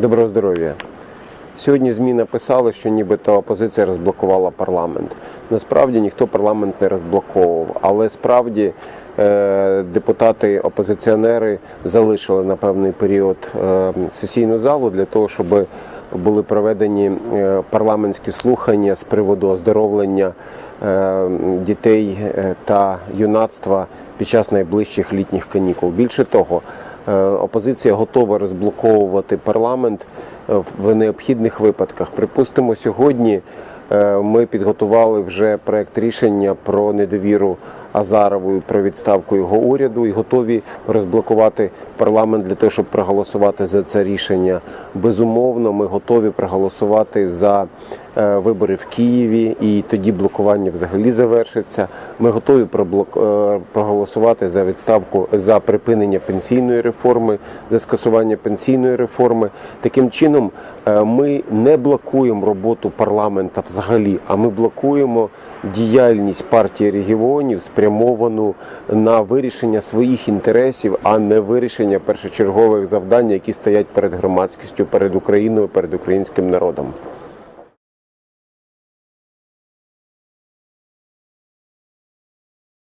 Доброго здоров'я. Сьогодні ЗМІ написали, що нібито опозиція розблокувала парламент. Насправді ніхто парламент не розблоковував, але справді е, депутати-опозиціонери залишили на певний період е, сесійну залу для того, щоб були проведені е, парламентські слухання з приводу оздоровлення дітей та юнацтва під час найближчих літніх канікул. Більше того, опозиція готова розблоковувати парламент е, в необхідних випадках. Припустимо, сьогодні е, ми підготували вже проект рішення про недовіру Азарову і про відставку його уряду і готові розблокувати парламент для того, щоб проголосувати за це рішення. Безумовно, ми готові проголосувати за е, вибори в Києві, і тоді блокування взагалі завершиться. Ми готові е, проголосувати за відставку за припинення пенсійної реформи, за скасування пенсійної реформи. Таким чином, е, ми не блокуємо роботу парламента взагалі, а ми блокуємо діяльність партії регіонів спрямовану на вирішення своїх інтересів, а не вирішення першочергових завдань, які стоять перед громадськістю, перед Україною, перед українським народом.